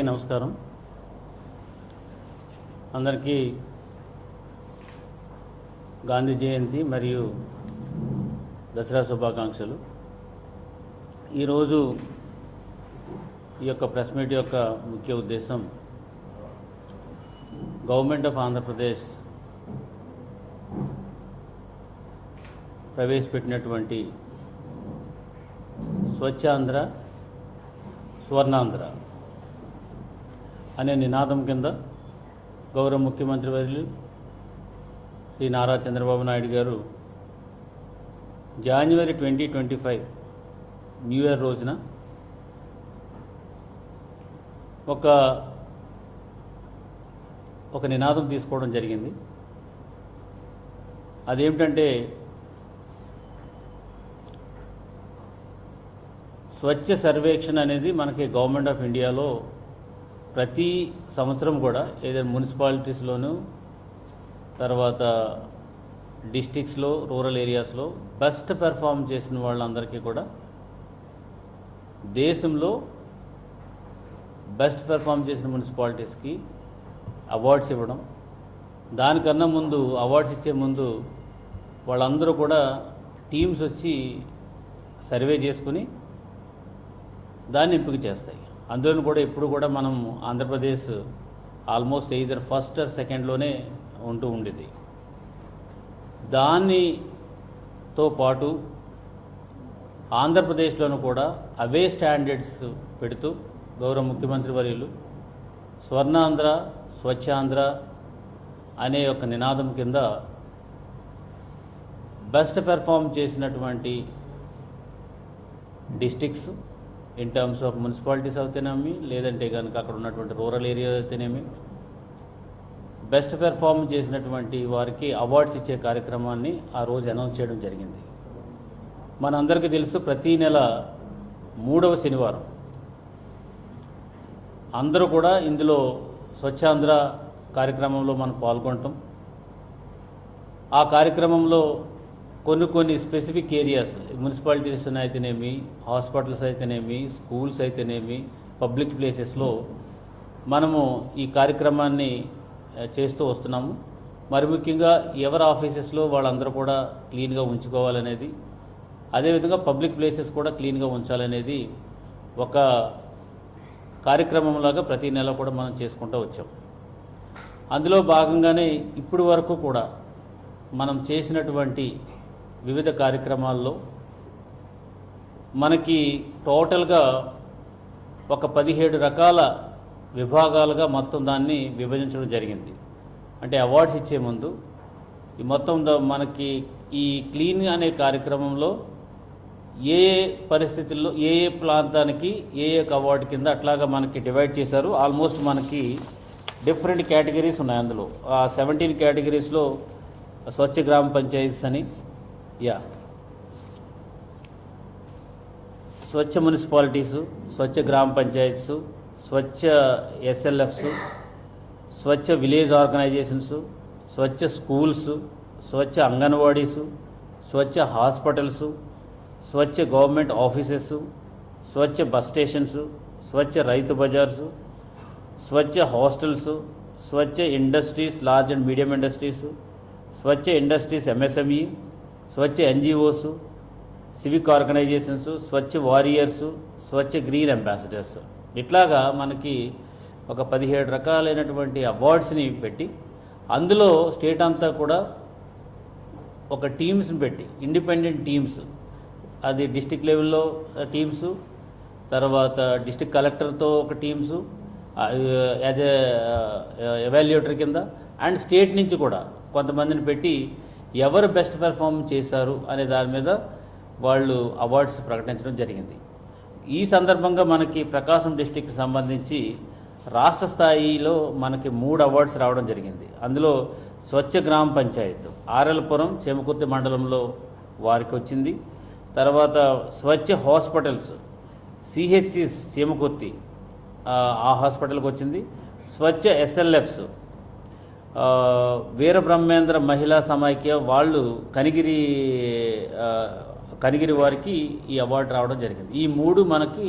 అందరికీ నమస్కారం. అందరికీ గాంధీ జయంతి మరియు దసరా శుభాకాంక్షలు. ఈరోజు ఈ యొక్క ప్రెస్ మీట్ యొక్క ముఖ్య ఉద్దేశం గవర్నమెంట్ ఆఫ్ ఆంధ్రప్రదేశ్ ప్రవేశపెట్టినటువంటి స్వచ్ఛాంధ్ర స్వర్ణాంధ్ర. అనే నినాదం కింద గౌరవ ముఖ్యమంత్రి వర్యులు Shri Nara Chandrababu Naidu garu January twenty twenty five new year రోజున ఒక ఒక నినాదం తీసుకోవడం జరిగింది. అదేమిటంటే స్వచ్ఛ సర్వేక్షణ అనేది మనకి గవర్నమెంట్ ఆఫ్ ఇండియాలో ప్రతి సంవత్సరం కూడా ఏదైనా మున్సిపాలిటీస్లోనూ తర్వాత డిస్టిక్స్లో రూరల్ ఏరియాస్లో బెస్ట్ పెర్ఫామ్ చేసిన వాళ్ళందరికీ కూడా దేశంలో బెస్ట్ పెర్ఫామ్ చేసిన మున్సిపాలిటీస్కి అవార్డ్స్ ఇవ్వడం. దానికన్నా ముందు అవార్డ్స్ ఇచ్చే ముందు వాళ్ళందరూ కూడా టీమ్స్ వచ్చి సర్వే చేసుకుని దాన్ని ఎంపిక చేస్తాయి. అందులో కూడా ఎప్పుడు కూడా మనం Andhra Pradesh almost either first or సెకండ్లోనే ఉంటూ ఉండేది. దానితో పాటు ఆంధ్రప్రదేశ్లోనూ కూడా అవే స్టాండర్డ్స్ పెడుతూ గౌరవ ముఖ్యమంత్రి వర్యులు స్వర్ణాంధ్ర స్వచ్ఛాంధ్ర అనే ఒక నినాదం కింద బెస్ట్ పెర్ఫామ్ చేసినటువంటి districts in terms of municipalities అయితేనేమి లేదంటే కనుక అక్కడ ఉన్నటువంటి రూరల్ ఏరియా అయితేనేమి బెస్ట్ పెర్ఫార్మ్ చేసినటువంటి వారికి అవార్డ్స్ ఇచ్చే కార్యక్రమాన్ని ఆ రోజు అనౌన్స్ చేయడం జరిగింది. మనందరికీ తెలుసు ప్రతీ నెల మూడవ శనివారం. అందరూ కూడా ఇందులో స్వచ్ఛాంధ్ర కార్యక్రమంలో మనం పాల్గొంటాం. ఆ కార్యక్రమంలో కొన్ని కొన్ని స్పెసిఫిక్ ఏరియాస్ మున్సిపాలిటీస్ అయితేనేమి హాస్పిటల్స్ అయితేనేమి స్కూల్స్ అయితేనేమి పబ్లిక్ ప్లేసెస్లో మనము ఈ కార్యక్రమాన్ని చేస్తూ వస్తున్నాము. మరి ముఖ్యంగా ఎవరి ఆఫీసెస్లో వాళ్ళందరూ కూడా క్లీన్గా ఉంచుకోవాలనేది అదేవిధంగా పబ్లిక్ ప్లేసెస్ కూడా క్లీన్గా ఉంచాలనేది ఒక కార్యక్రమంలాగా ప్రతి నెల కూడా మనం చేసుకుంటూ వచ్చాం. అందులో భాగంగానే ఇప్పటి వరకు కూడా మనం చేసినటువంటి వివిధ కార్యక్రమాల్లో మనకి టోటల్గా ఒక పదిహేడు రకాల విభాగాలుగా మొత్తం దాన్ని విభజించడం జరిగింది. అంటే అవార్డ్స్ ఇచ్చే ముందు ఈ మొత్తం మనకి ఈ క్లీన్ అనే కార్యక్రమంలో ఏ ఏ పరిస్థితుల్లో ఏ ఏ ప్రాంతానికి ఏ ఏ అవార్డు కింద అట్లాగా మనకి డివైడ్ చేశారు. ఆల్మోస్ట్ మనకి డిఫరెంట్ కేటగిరీస్ ఉన్నాయి అందులో. ఆ సెవెంటీన్ కేటగిరీస్లో స్వచ్ఛ గ్రామ పంచాయతీస్ అని yeah. Swachh municipalities Swachh Gram panchayats Swachh SLFs Swachh village organisations Swachh schools Swachh anganwadis Swachh hospitals Swachh government offices Swachh bus stations Swachh Rythu bazaars Swachh hostels Swachh industries large and medium industries Swachh industries MSME Swachh NGOs civic organisations Swachh warriors Swachh green ambassadors ఇట్లాగా మనకి ఒక పదిహేడు రకాలైనటువంటి అవార్డ్స్ని పెట్టి అందులో state అంతా కూడా ఒక టీమ్స్ని పెట్టి ఇండిపెండెంట్ టీమ్స్ అది డిస్టిక్ లెవెల్లో టీమ్స్ తర్వాత డిస్టిక్ కలెక్టర్తో ఒక టీమ్స్ యాజ్ ఎ ఎవాల్యుయేటర్ కింద అండ్ స్టేట్ నుంచి కూడా కొంతమందిని పెట్టి ఎవరు బెస్ట్ పెర్ఫామ్ చేశారు అనే దాని మీద వాళ్ళు అవార్డ్స్ ప్రకటించడం జరిగింది. ఈ సందర్భంగా మనకి ప్రకాశం డిస్టిక్కి సంబంధించి రాష్ట్ర స్థాయిలో మనకి మూడు అవార్డ్స్ రావడం జరిగింది. అందులో స్వచ్ఛ గ్రామ పంచాయత్ ఆర్ఎల్పురం చేమకుర్తి మండలంలో వారికి వచ్చింది. తర్వాత స్వచ్ఛ హాస్పిటల్స్ సిహెచ్సి చీమకుర్తి ఆ, హాస్పిటల్కి వచ్చింది. స్వచ్ఛ ఎస్ఎల్ఎఫ్స్ వీరబ్రహ్మేంద్ర మహిళా సమైక్య వాళ్ళు కనిగిరి కనిగిరి వారికి ఈ అవార్డు రావడం జరిగింది. ఈ మూడు మనకి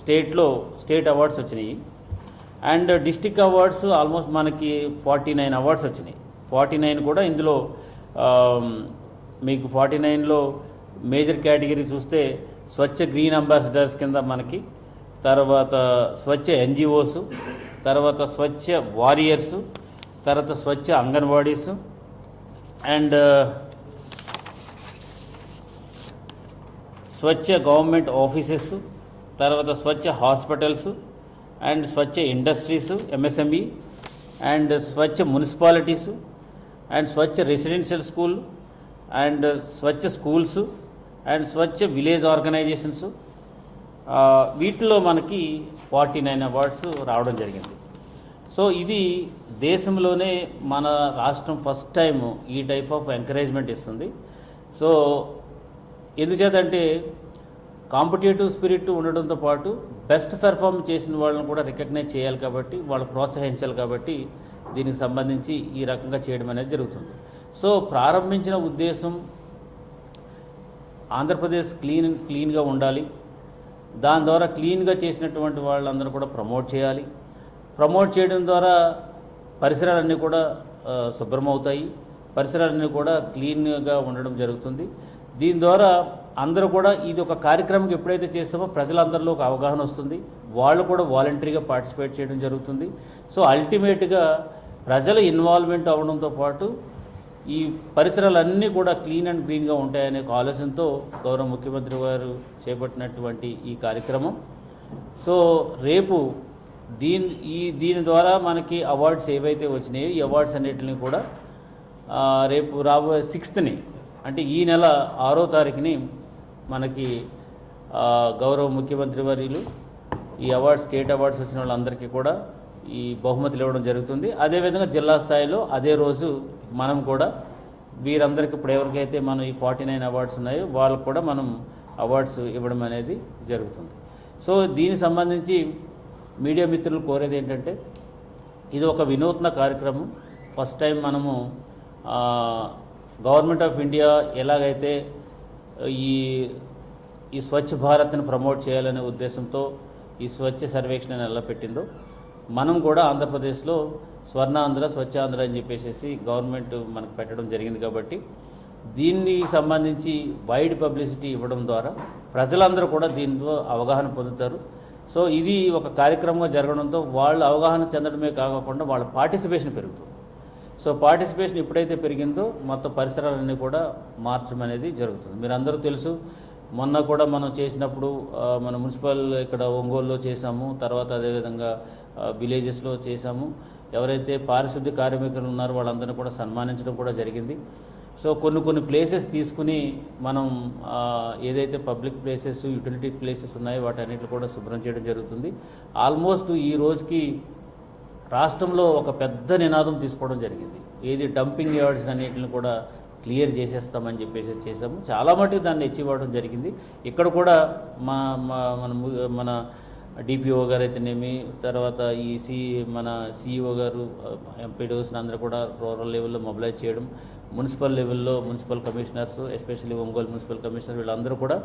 స్టేట్లో స్టేట్ అవార్డ్స్ వచ్చినాయి. అండ్ డిస్టిక్ అవార్డ్స్ ఆల్మోస్ట్ మనకి ఫార్టీ నైన్ అవార్డ్స్ వచ్చినాయి. ఫార్టీ నైన్ కూడా ఇందులో మీకు ఫార్టీ నైన్లో మేజర్ కేటగిరీ చూస్తే స్వచ్ఛ గ్రీన్ అంబాసిడర్స్ కింద మనకి తర్వాత స్వచ్ఛ ఎన్జిఓస్ తర్వాత స్వచ్ఛ వారియర్స్ తర్వాత Swachh anganwadis and Swachh government offices తర్వాత Swachh hospitals and Swachh industries MSME and Swachh municipalities and Swachh residential school and Swachh schools and Swachh village organisations. వీటిలో మనకి forty nine awards రావడం జరిగింది. So ఇది దేశంలోనే మన రాష్ట్రం ఫస్ట్ టైం ఈ టైప్ ఆఫ్ ఎంకరేజ్మెంట్ ఇస్తుంది. సో ఎందుచేతంటే కాంపిటేటివ్ స్పిరిట్ ఉండడంతో పాటు బెస్ట్ పెర్ఫామ్ చేసిన వాళ్ళని కూడా రికగ్నైజ్ చేయాలి కాబట్టి వాళ్ళు ప్రోత్సహించాలి కాబట్టి దీనికి సంబంధించి ఈ రకంగా చేయడం అనేది జరుగుతుంది. సో ప్రారంభించిన ఉద్దేశం ఆంధ్రప్రదేశ్ క్లీన్ క్లీన్గా ఉండాలి. దాని ద్వారా క్లీన్గా చేసినటువంటి వాళ్ళందరూ కూడా ప్రమోట్ చేయాలి. ప్రమోట్ చేయడం ద్వారా పరిసరాలన్నీ కూడా శుభ్రమవుతాయి. పరిసరాలన్నీ కూడా క్లీన్గా ఉండడం జరుగుతుంది. దీని ద్వారా అందరూ కూడా ఇది ఒక కార్యక్రమం ఎప్పుడైతే చేస్తామో ప్రజలందరిలో ఒక అవగాహన వస్తుంది. వాళ్ళు కూడా వాలంటరీగా పార్టిసిపేట్ చేయడం జరుగుతుంది. సో అల్టిమేట్గా ప్రజల ఇన్వాల్వ్మెంట్ అవడంతో పాటు ఈ పరిసరాలన్నీ కూడా క్లీన్ అండ్ గ్రీన్గా ఉంటాయనే ఒక ఆలోచనతో గౌరవ ముఖ్యమంత్రి గారు చేపట్టినటువంటి ఈ కార్యక్రమం. సో రేపు దీని ఈ దీని ద్వారా మనకి అవార్డ్స్ ఏవైతే వచ్చినాయో ఈ అవార్డ్స్ అన్నిటిని కూడా రేపు రాబోయే సిక్స్త్ని అంటే ఈ నెల ఆరో తారీఖుని మనకి గౌరవ ముఖ్యమంత్రి వర్యులు ఈ అవార్డ్స్ స్టేట్ అవార్డ్స్ వచ్చిన వాళ్ళందరికీ కూడా ఈ బహుమతులు ఇవ్వడం జరుగుతుంది. అదేవిధంగా జిల్లా స్థాయిలో అదే రోజు మనం కూడా వీరందరికీ ఇప్పుడు ఎవరికైతే మనం ఈ ఫార్టీ నైన్ అవార్డ్స్ ఉన్నాయో వాళ్ళకు కూడా మనం అవార్డ్స్ ఇవ్వడం అనేది జరుగుతుంది. సో దీనికి సంబంధించి మీడియా మిత్రులు కోరేది ఏంటంటే ఇది ఒక వినూత్న కార్యక్రమం. ఫస్ట్ టైం మనము గవర్నమెంట్ ఆఫ్ ఇండియా ఎలాగైతే ఈ ఈ స్వచ్ఛ భారత్ని ప్రమోట్ చేయాలనే ఉద్దేశంతో ఈ స్వచ్ఛ సర్వేక్షణ ఎలా పెట్టిందో మనం కూడా ఆంధ్రప్రదేశ్లో స్వర్ణాంధ్ర స్వచ్ఛాంధ్ర అని చెప్పేసి గవర్నమెంట్ మనకు పెట్టడం జరిగింది కాబట్టి దీన్ని సంబంధించి వైడ్ పబ్లిసిటీ ఇవ్వడం ద్వారా ప్రజలందరూ కూడా దీంట్లో అవగాహన పొందుతారు. సో ఇది ఒక కార్యక్రమంగా జరగడంతో వాళ్ళు అవగాహన చెందడమే కాకుండా వాళ్ళ పార్టిసిపేషన్ పెరుగుతుంది. సో పార్టిసిపేషన్ ఎప్పుడైతే పెరిగిందో మొత్తం పరిసరాలన్నీ కూడా మార్చడం అనేది జరుగుతుంది. మీరు అందరూ తెలుసు మొన్న కూడా మనం చేసినప్పుడు మన మున్సిపల్ ఇక్కడ ఒంగోలులో చేసాము తర్వాత అదేవిధంగా విలేజెస్లో చేసాము ఎవరైతే పారిశుద్ధ్య కార్మికులు ఉన్నారో వాళ్ళందరినీ కూడా సన్మానించడం కూడా జరిగింది. సో కొన్ని కొన్ని ప్లేసెస్ తీసుకుని మనం ఏదైతే పబ్లిక్ ప్లేసెస్ యూటిలిటీ ప్లేసెస్ ఉన్నాయో వాటన్నిటిని కూడా శుభ్రం చేయడం జరుగుతుంది. ఆల్మోస్ట్ ఈ రోజుకి రాష్ట్రంలో ఒక పెద్ద నినాదం తీసుకోవడం జరిగింది. ఏది డంపింగ్ యార్డ్స్ అన్నింటిని కూడా క్లియర్ చేసేస్తామని చెప్పేసి చేసాము చాలా మటుకు దాన్ని అచీవ్ అవ్వడం జరిగింది. ఇక్కడ కూడా మా మా- మన ము- మన డిపిఓ గారు అయితేనేమి తర్వాత ఈ సి మన సిఇఓ గారు ఎంపీడీఓస్ని అందరూ కూడా రూరల్ లెవెల్లో మొబిలైజ్ చేయడం మున్సిపల్ లెవెల్లో municipal commissioners especially Ongole municipal commissioner వీళ్ళందరూ కూడా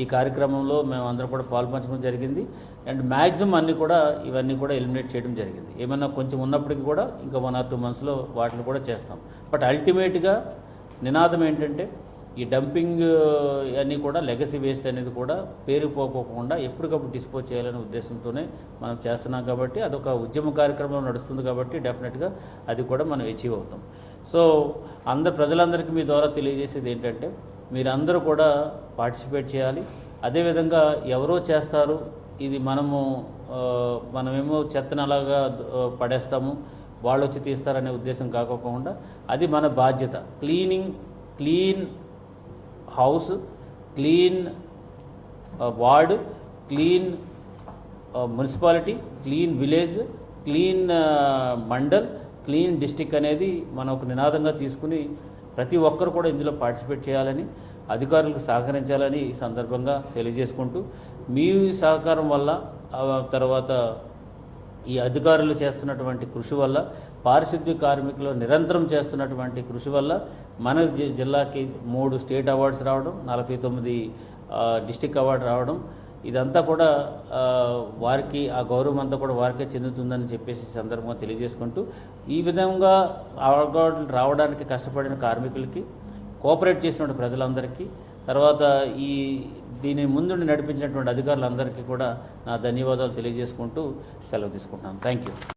ఈ కార్యక్రమంలో మేము అందరూ కూడా పాల్పంచడం జరిగింది. అండ్ మ్యాక్సిమం అన్నీ కూడా ఇవన్నీ కూడా ఎలిమినేట్ చేయడం జరిగింది. ఏమన్నా కొంచెం ఉన్నప్పటికీ కూడా ఇంకా వన్ ఆర్ టూ మంత్స్లో వాటిని కూడా చేస్తాం. బట్ అల్టిమేట్గా నినాదం ఏంటంటే ఈ డంపింగ్ అన్నీ కూడా లెగసీ వేస్ట్ అనేది కూడా పేరుపోకోకుండా ఎప్పటికప్పుడు డిస్పోజ్ చేయాలనే ఉద్దేశంతోనే మనం చేస్తున్నాం కాబట్టి అదొక ఉద్యమ కార్యక్రమం నడుస్తుంది కాబట్టి డెఫినెట్గా అది కూడా మనం అచీవ్ అవుతాం. సో అందరు ప్రజలందరికీ మీ ద్వారా తెలియజేసేది ఏంటంటే మీరందరూ కూడా పార్టిసిపేట్ చేయాలి. అదేవిధంగా ఎవరో చేస్తారు ఇది మనము మనమేమో చెత్తను అలాగా పడేస్తాము వాళ్ళు వచ్చి తీస్తారనే ఉద్దేశం కాకోకుండా అది మన బాధ్యత. Cleaning clean house clean ward clean municipality clean village clean mandal clean district అనేది మనం ఒక నినాదంగా తీసుకుని ప్రతి ఒక్కరు కూడా ఇందులో పార్టిసిపేట్ చేయాలని అధికారులకు సహకరించాలని ఈ సందర్భంగా తెలియజేసుకుంటూ మీ సహకారం వల్ల తర్వాత ఈ అధికారులు చేస్తున్నటువంటి కృషి వల్ల పారిశుద్ధ్య కార్మికులు నిరంతరం చేస్తున్నటువంటి కృషి వల్ల మన జి- జిల్లాకి మూడు స్టేట్ అవార్డ్స్ రావడం నలభై తొమ్మిది డిస్టిక్ అవార్డు రావడం ఇదంతా కూడా వారికి ఆ గౌరవం అంతా కూడా వారికే చెందుతుందని చెప్పేసి సందర్భంగా తెలియజేసుకుంటూ ఈ విధంగా అవార్డులు రావడానికి కష్టపడిన కార్మికులకి కోఆపరేట్ చేసినటువంటి ప్రజలందరికీ తర్వాత ఈ దీని ముందుండి నడిపించినటువంటి అధికారులందరికీ కూడా నా ధన్యవాదాలు తెలియజేసుకుంటూ సెలవు తీసుకుంటున్నాను. Thank you